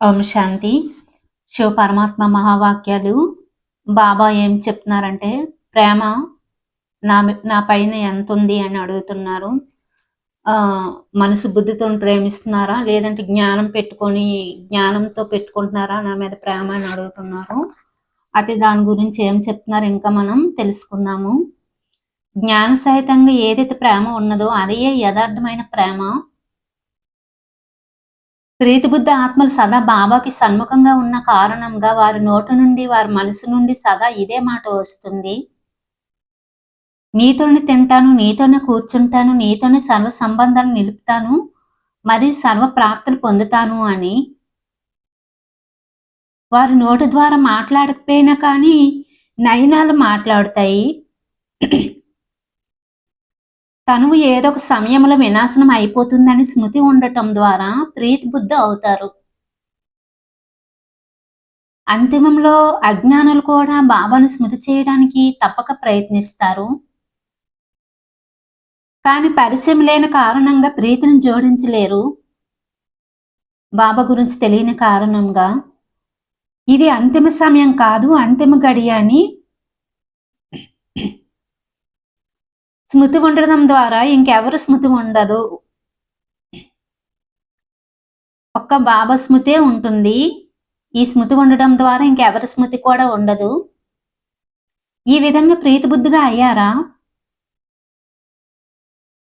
ఓం శాంతి. శివ పరమాత్మ మహావాక్యాలు. బాబా ఏం చెప్తున్నారంటే ప్రేమ నా నా పైన ఎంత ఉంది అని అడుగుతున్నారు. ఆ మనసు బుద్ధితో ప్రేమిస్తున్నారా? లేదంటే జ్ఞానం పెట్టుకొని జ్ఞానంతో పెట్టుకుంటున్నారా? నా మీద ప్రేమ అని అడుగుతున్నారు. అయితే దాని గురించి ఏం చెప్తున్నారు? ఇంకా మనం తెలుసుకుందాము. జ్ఞాన సహితంగా ఏదైతే ప్రేమ ఉన్నదో అదే యథార్థమైన ప్రేమ. ప్రీతిబుద్ధ ఆత్మలు సదా బాబాకి సన్ముఖంగా ఉన్న కారణంగా వారి నోటు నుండి వారి మనసు నుండి సదా ఇదే మాట వస్తుంది. నీతోనే తింటాను నీతోనే కూర్చుంటాను నీతోనే సర్వ సంబంధాలు నిలుపుతాను మరి సర్వ ప్రాప్తులు పొందుతాను అని. వారి నోటు ద్వారా మాట్లాడకపోయినా కానీ నయనాలు మాట్లాడుతాయి. తనువు ఏదో ఒక సమయంలో వినాశనం అయిపోతుందని స్మృతి ఉండటం ద్వారా ప్రీతి బుద్ధ అవుతారు. అంతిమంలో అజ్ఞానులు కూడా బాబాను స్మృతి చేయడానికి తప్పక ప్రయత్నిస్తారు. కానీ పరిచయం లేని కారణంగా ప్రీతిని జోడించలేరు. బాబా గురించి తెలియని కారణంగా. ఇది అంతిమ సమయం కాదు అంతిమ గడియ అని స్మృతి ఉండడం ద్వారా ఇంకెవరు స్మృతి ఉండరు. ఒక్క బాబా స్మృతే ఉంటుంది. ఈ స్మృతి ఉండడం ద్వారా ఇంకెవరి స్మృతి కూడా ఉండదు. ఈ విధంగా ప్రీతిబుద్ధిగా అయ్యారా?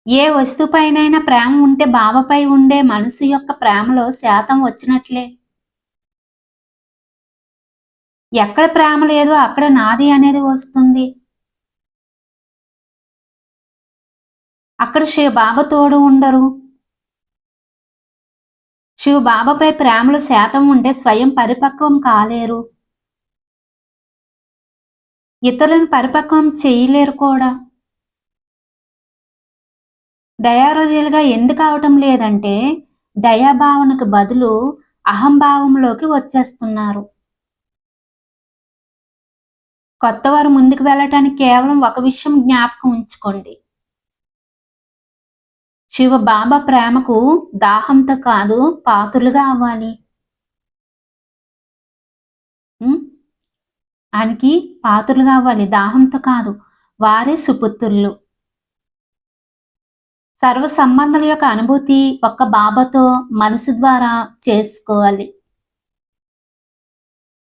ఏ వస్తువుపైనైనా ప్రేమ ఉంటే బావపై ఉండే మనసు యొక్క ప్రేమలో శాతం వచ్చినట్లే. ఎక్కడ ప్రేమ లేదో అక్కడ నాది అనేది వస్తుంది. అక్కడ శివ బాబా తోడు ఉండరు. శివ బాబాపై ప్రేమలు శాతం ఉంటే స్వయం పరిపక్వం కాలేరు. ఇతరులను పరిపక్వం చేయలేరు కూడా. దయారోజులుగా ఎందుకు అవటం లేదంటే దయాభావనకు బదులు అహంభావంలోకి వచ్చేస్తున్నారు. కొత్తవారు ముందుకు వెళ్ళటానికి కేవలం ఒక విషయం జ్ఞాపకం ఉంచుకోండి. శివ బాబా ప్రేమకు దాహంతో కాదు పాత్రులుగా అవ్వాలి. ఆయనకి పాత్రులుగా అవ్వాలి దాహంతో కాదు వారే సుపుత్రులు. సర్వ సంబంధాల యొక్క అనుభూతి ఒక్క బాబాతో మనసు ద్వారా చేసుకోవాలి.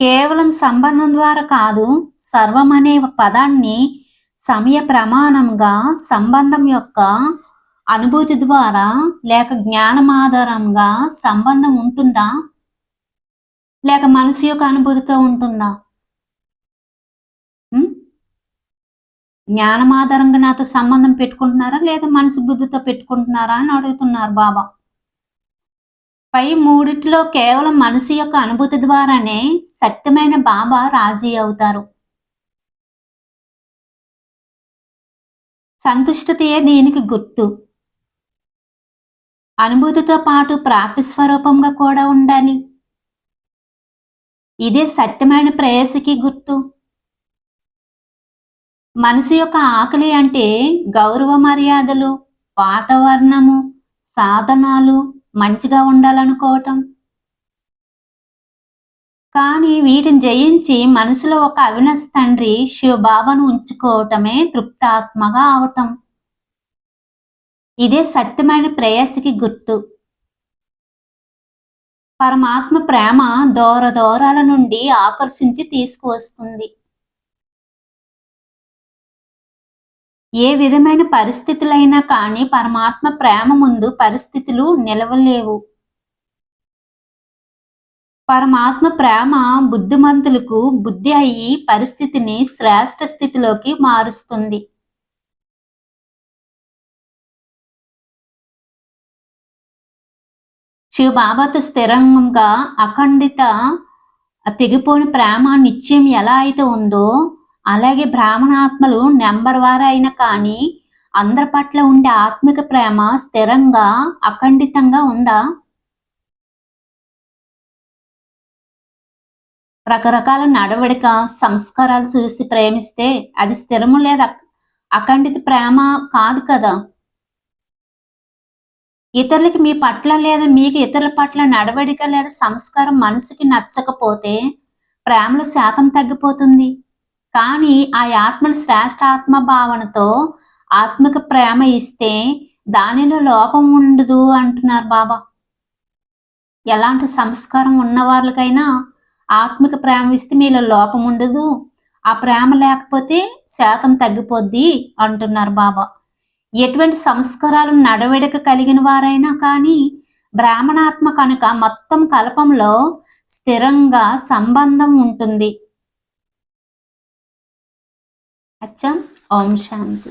కేవలం సంబంధం ద్వారా కాదు సర్వం అనే పదాన్ని సమయ ప్రమాణంగా సంబంధం యొక్క అనుభూతి ద్వారా లేక జ్ఞానం ఆధారంగా సంబంధం ఉంటుందా? లేక మనసు యొక్క అనుభూతితో ఉంటుందా? జ్ఞానం ఆధారంగా నాతో సంబంధం పెట్టుకుంటున్నారా? లేదా మనసు బుద్ధితో పెట్టుకుంటున్నారా అని అడుగుతున్నారు బాబా. పై మూడిట్లో కేవలం మనసు యొక్క అనుభూతి ద్వారానే సత్యమైన బాబా రాజీ అవుతారు. సంతుష్టతయే దీనికి గుర్తు. అనుభూతితో పాటు ప్రాప్తి స్వరూపంగా కూడా ఉండాలి. ఇదే సత్యమైన ప్రేయసికి గుర్తు. మనసు యొక్క ఆకలి అంటే గౌరవ మర్యాదలు వాతావరణము సాధనాలు మంచిగా ఉండాలనుకోవటం. కానీ వీటిని జయించి మనసులో ఒక అవినస్ తండ్రి శివబాబాను ఉంచుకోవటమే తృప్తాత్మగా అవటం. ఇదే సత్యమైన ప్రేయసికి గుర్తు. పరమాత్మ ప్రేమ దూర దూరాల నుండి ఆకర్షించి తీసుకువస్తుంది. ఏ విధమైన పరిస్థితులైనా కానీ పరమాత్మ ప్రేమ ముందు పరిస్థితులు నిలవలేవు. పరమాత్మ ప్రేమ బుద్ధిమంతులకు బుద్ధి అయ్యి పరిస్థితిని శ్రేష్ట స్థితిలోకి మారుస్తుంది. శివ బాబాతో స్థిరంగా అఖండిత తెగిపోని ప్రేమ నిత్యం ఎలా అయితే ఉందో అలాగే బ్రాహ్మణాత్మలు నెంబర్ వారు అయినా కానీ అందరి పట్ల ఉండే ఆత్మిక ప్రేమ స్థిరంగా అఖండితంగా ఉందా? రకరకాల నడవడిక సంస్కారాలు చూసి ప్రేమిస్తే అది స్థిరము లేదా అఖండిత ప్రేమ కాదు కదా? ఇతరులకి మీ పట్ల లేదా మీకు ఇతరుల పట్ల నడవడిక లేదా సంస్కారం మనసుకి నచ్చకపోతే ప్రేమలో శాతం తగ్గిపోతుంది. కానీ ఆ ఆత్మను శ్రేష్ఠ ఆత్మ భావనతో ఆత్మకు ప్రేమ ఇస్తే దానిలో లోపం ఉండదు అంటున్నారు బాబా. ఎలాంటి సంస్కారం ఉన్న వాళ్ళకైనా ఆత్మిక ప్రేమ ఇస్తే మీలో లోపం ఉండదు. ఆ ప్రేమ లేకపోతే శాతం తగ్గిపోద్ది అంటున్నారు బాబా. ఎటువంటి సంస్కారాలు నడవడిక కలిగిన వారైనా కానీ బ్రాహ్మణాత్మ కనుక మొత్తం కల్పంలో స్థిరంగా సంబంధం ఉంటుంది. అచ్చా. ఓం శాంతి.